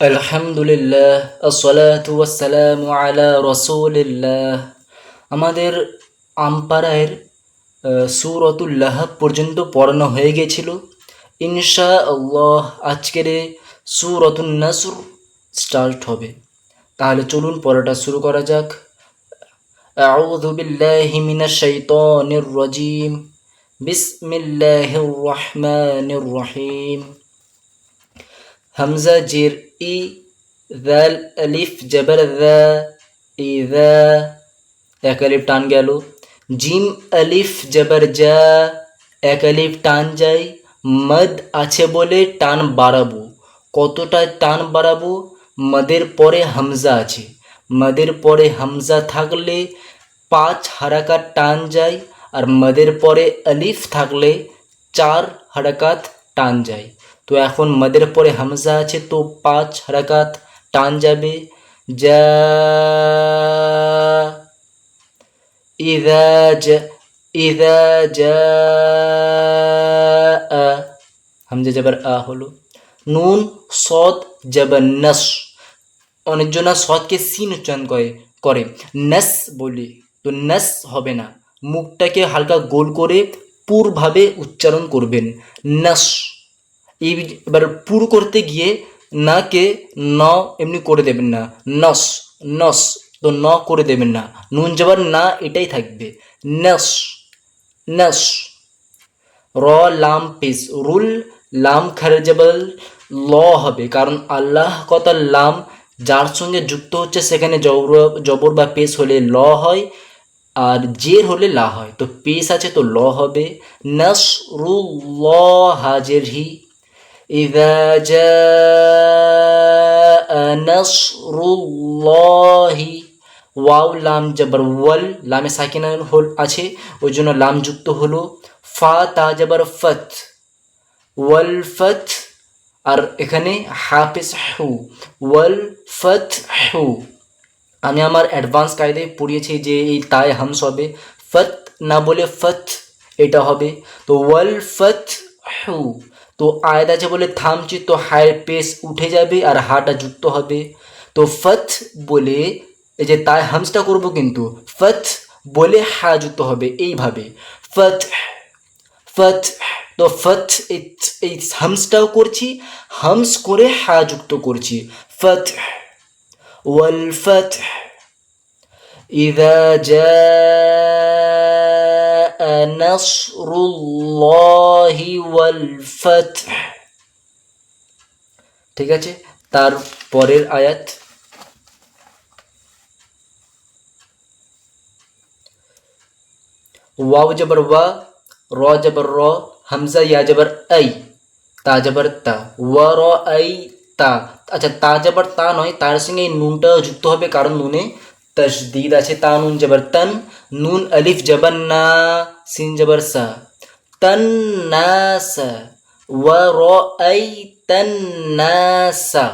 আলহামদুলিল্লাহ আসসালাতু ওয়াসসালামু আলা রসুলিল্লাহ আমাদের আমপাড়ায়ের সুরতুল্লাহ পর্যন্ত পড়ানো হয়ে গেছিল ইনশা আল্লাহ আজকের সুরতুন নাসর স্টার্ট হবে তাহলে চলুন পড়াটা শুরু করা যাক أعوذ بالله من الشيطان الرجيم بسم الله الرحمن الرحيم হামজা জের ই দাল আলিফ জবর দা ইদা এক আলিফ টান গেল জিম আলিফ জবর যা এক আলিফ টান যায় মদ আছে বলে টান বাড়াবো কতটা টান বাড়াবো মদের পরে হামজা আছে মদের পরে হামজা থাকলে পাঁচ হারাকাত টান যায় আর মদের পরে আলিফ থাকলে চার হারাকাত টান যায় তো এখন মদের পরে হামজা আছে, তো পাঁচ হারাকাত টান যাবে। হামজা জবর আ হলো। নুন সদ জবর নস। অনেকজনা সদকে সিন উচ্চারণ করে করে। নস বলি, তো নস হবে না। মুখটাকে হালকা গোল করে পুরভাবে উচ্চারণ করবেন। নস। এই এবার পুর করতে গিয়ে নাকে ন এমনি করে দেবেন না। নস নস, তো ন করে দেবেন না। নুন জবার না, এটাই থাকবে। নস নস। র, লাম পেস রুল, লাম খারজবল ল হবে। কারণ আল্লাহ কথা লাম, যার সঙ্গে যুক্ত হচ্ছে, সেখানে জবর জবর বা পেস হলে ল হয়, আর জের হলে লা হয়। তো পেস আছে, তো ল হবে। নস রু ল হাজের হি। إذا جاء نصر الله ওয়াও লাম জবর ওয়াল লামে সাকিনা হল আছে ওই জন্য লাম যুক্ত হলো ফা তা জবর ফত ওয়াল ফত আর এখানে হাফিজ হু ওয়াল ফত হু আমি আমার অ্যাডভান্স কায়দায় পড়িয়েছি যে এই তায় হামস হবে ফত না বলে ফত এটা হবে তো ওয়াল ফত হু তো আয়াত আছে বলে থামছি তো হায়ের পেস উঠে যাবে আর হাটা যুক্ত হবে তো ফথ বলে এই যে তাই হামসটা করব কিন্তু ফথ বলে হা যুক্ত হবে এইভাবে ফথ ফথ তো ফথ এই হামসটাও করছি হামস করে হা যুক্ত করছি ফথ ওয়াল ফথ إذا جاء نصر الله والفتح ঠিক আছে তার পরের আয়াত ওয়াও জবর ওয়া র জবর র হামজা ইয়া জবর আই তা জবর তা ওয়া র আই তা আচ্ছা তা জবর তা নয় তার সঙ্গে এই নুনটা যুক্ত হবে কারণ নুনে তশদিদ আছে তা নুন জবর তন নুন আলিফ জবর না সিন জবর সা তন না সা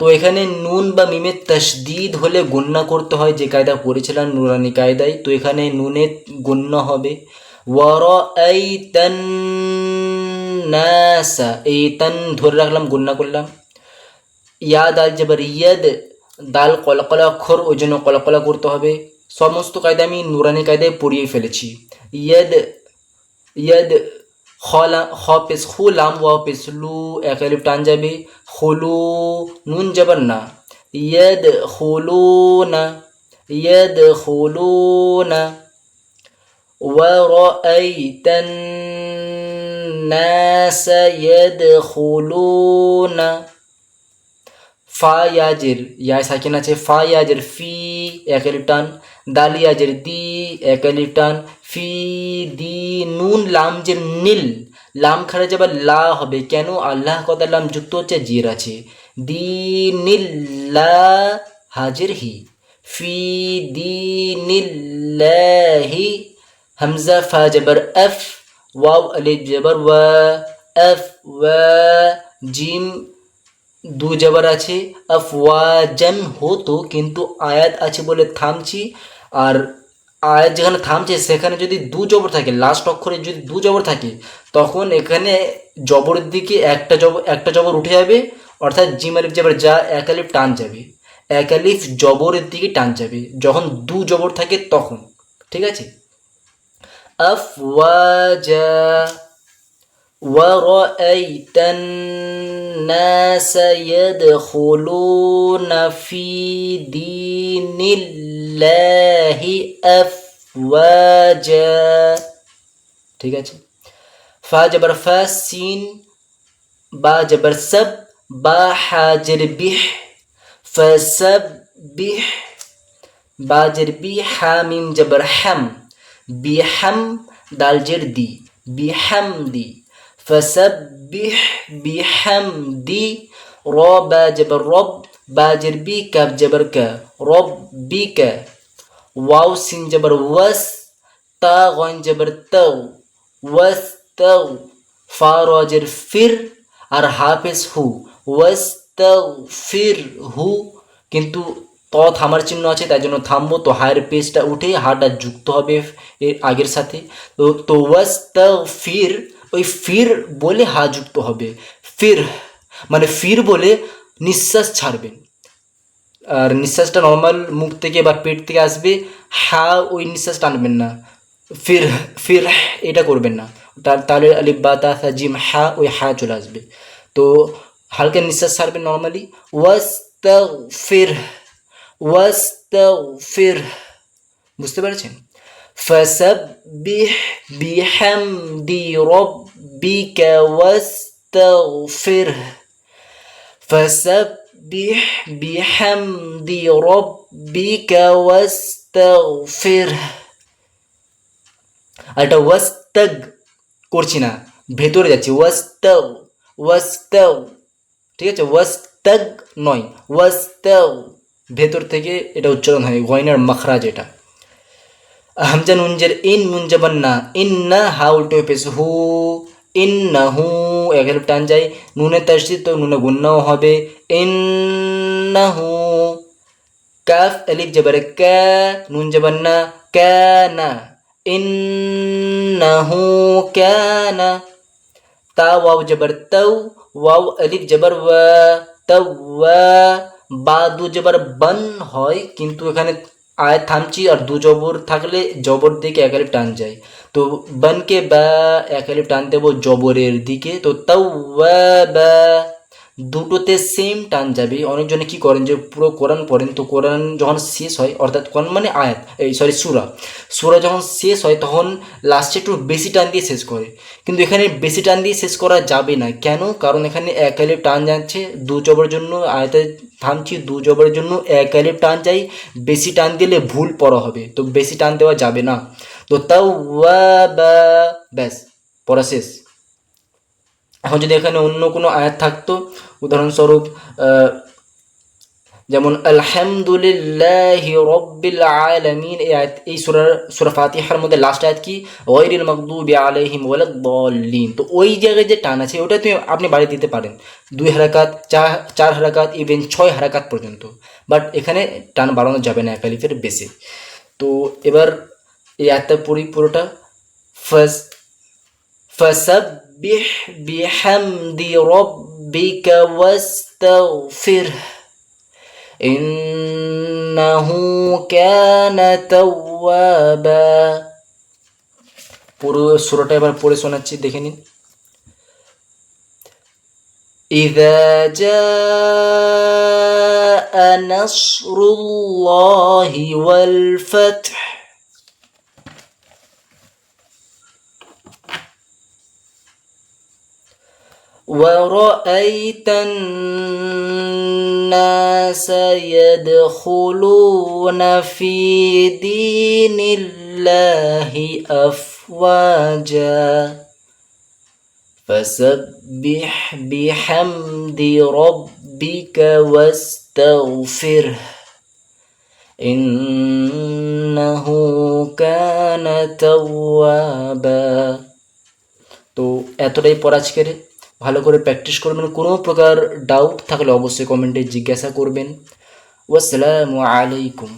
তো এখানে নুন বা মিমের তশদিদ হলে গণ্য করতে হয় যে কায়দা পড়েছিলাম, নুরানি কায়দায়। তো এখানে নুনে গণ্য হবে। ওয়ার এই তন এই তন ধরে রাখলাম গণ্য করলাম। ইয়াদ আল জবর ইয়াদ দাল কলকলা অক্ষর ওই জন্য কলকলা করতে হবে সমস্ত কায়দা আমি নুরানি কায়দায় পড়িয়ে ফেলেছি ইয়াদ ইয়াদ খলা খ পেস খু লাম ওয়া পেস লু এক আলিফ টান যাবে খুলু নুন যাবার না ইয়দ খুলু না ইয়দ খুলু না ورأيت الناس يدخلون ফা ইয়া সাকিন আছে ফা ইয়াজের ফি এক আলিফ টান দাল দি এক আলিফ টান ফি দি নুন লাম যে নীল লাম খারে যাবে লা হবে কেন আল্লাহ কথা লাম যুক্ত হচ্ছে জির আছে দি নীল্লা হাজির হি ফি দি নীল্লাহি হামজা ফা জবর এফ ওয়াও আলিফ জবর ওয়া এফ ওয়া জিম দু জবর আছে, আফওয়াজান হতো কিন্তু আয়াত আছে বলে থামছি। আর আয়াত যেখানে থামছে সেখানে যদি দু জবর থাকে লাস্ট অক্ষরে যদি দু জবর থাকে, তখন এখানে জবরের দিকে একটা জবর একটা জবর উঠে যাবে, অর্থাৎ জিম আলিফ জবর যা এক আলিফ টান যাবে। এক আলিফ জবরের দিকে টান যাবে, যখন দু জবর থাকে তখন, ঠিক আছে? আফওয়াজা ورأيت الناس يدخلون في دين الله أفواجا ঠিক আছে ফা জবর ফা সিন বা জবর সব বা হাজর বিহ ফসবিহ বা জের বি হামিম জবর হাম বিহাম দাল জের দি फसब्बिह बिहमदी रो बा जबर रब बा जरबी कब जबर क रब बी क वाव सिन जबर वस ता गन जबर तव वस तव फा रोजर फिर और हाफिज हु वस तव फिर हु কিন্তু ত থামার চিহ্ন আছে, তাই জন্য থামবো। তো হায়ের পেজটা উঠে হাটা যুক্ত হবে এর আগের সাথে। তো ওয়াস্ত ফির ওই ফির বলে হা যুক্ত হবে। ফির মানে ফির বলে নিঃশ্বাস ছাড়বেন। আর নিঃশ্বাসটা নর্মাল মুখ থেকে বা পেট থেকে আসবে, হা ওই নিঃশ্বাস টানবেন না। ফির ফির এটা করবেন না। তার তাহলে আলিফ, বা, তা জিম, হা ওই হা চলে আসবে। তো হালকা নিঃশ্বাস ছাড়বেন নর্মালি ওয়াস ফির ওয়াস্তাগফির ওয়াস্তাগফির। বুঝতে পেরেছেন? فسبح بحمد ربك واستغفره فسبح بحمد ربك واستغفره আর এটা ওয়াস্তাগ করছি না ভেতরে যাচ্ছি ওয়াস্তাগ ওয়াস্তাগ ঠিক আছে ওয়াস্তাগ নয় ওয়াস্তাগ ভেতর থেকে এটা উচ্চারণ হয় গয়নার মখরাজ এটা হামজা নুনজের ইন মুনজাবান না, ইন না হা উল্টো পেশ হু, ইন না হু হেল্প টান যায়, নুনে তাসি তো নুনে গুন্নাও হবে, ইন না হু, কাফ আলিফ জবর কা, নুন জবর না কানা ইন্নাহু না তা ওয়াও জবর তাও, ওয়াও আলিফ জবর ওয়া তাওয়া বা দু জবর বন হয়, কিন্তু এখানে আয় থামছি আর দু জবর থাকলে জবর দিকে এক টান যায়। তো বনকে বা এক টান দেবো জবরের দিকে। তো তাও বা দুটোতে সেম টান যাবে। অনেকজনে কি করেন যে, পুরো কোরআন পড়েন, তো কোরআন যখন শেষ হয়, অর্থাৎ কোরআন মানে আয়াত, এই সরি সুরা। সুরা যখন শেষ হয়, তখন লাস্টে একটু বেশি টান দিয়ে শেষ করে। কিন্তু এখানে বেশি টান দিয়ে শেষ করা যাবে না। কেন? কারণ এখানে এক আলিফ টান যাচ্ছে, দু জবর জন্য আয়াতে থামছি, দু জবরের জন্য এক আলিফ টান যাই, বেশি টান দিলে ভুল পড়া হবে। তো বেশি টান দেওয়া যাবে না। তো তাও ওয়া ব্যাস, পড়া শেষ। এখন যদি এখানে অন্য কোনো আয়াত থাকতো, উদাহরণস্বরূপ যেমন, আলহামদুলিল্লাহ রব্বিল আলামিন এই আয়াত, এই সুরা সুরা ফাতিহার মধ্যে লাস্ট আয়াত কি? ওয়াইরিল মাকদুবি আলাইহিম ওয়ালাদ-দাল্লিন তো ওই জায়গায় যে টান আছে, ওটা তুমি, আপনি বাড়ি দিতে পারেন। দুই হারাকাত, চার চার হারাকাত ইভেন ছয় হারাকাত পর্যন্ত। বাট এখানে টান বাড়ানো যাবে না, একালিফের বেশি। তো এবার এই আয়াতটা পড়ি পুরোটা। ফার্স্ট فسبح بحمد ربك واستغفره إنه كان توابا পুরো সুরাটা এবার পড়ে শোনাচ্ছি দেখে নিন إذا جاء نصر الله والفتح ورأيت الناس يدخلون في دين الله أفواجا فسبح بحمد ربك واستغفره إنه كان توابا তো এতটাই পর আজকের ভালো করে প্র্যাকটিস করবেন কোনো প্রকার ডাউট থাকলে অবশ্যই কমেন্টে জিজ্ঞাসা করবেন। ওয়াসসালামু আলাইকুম।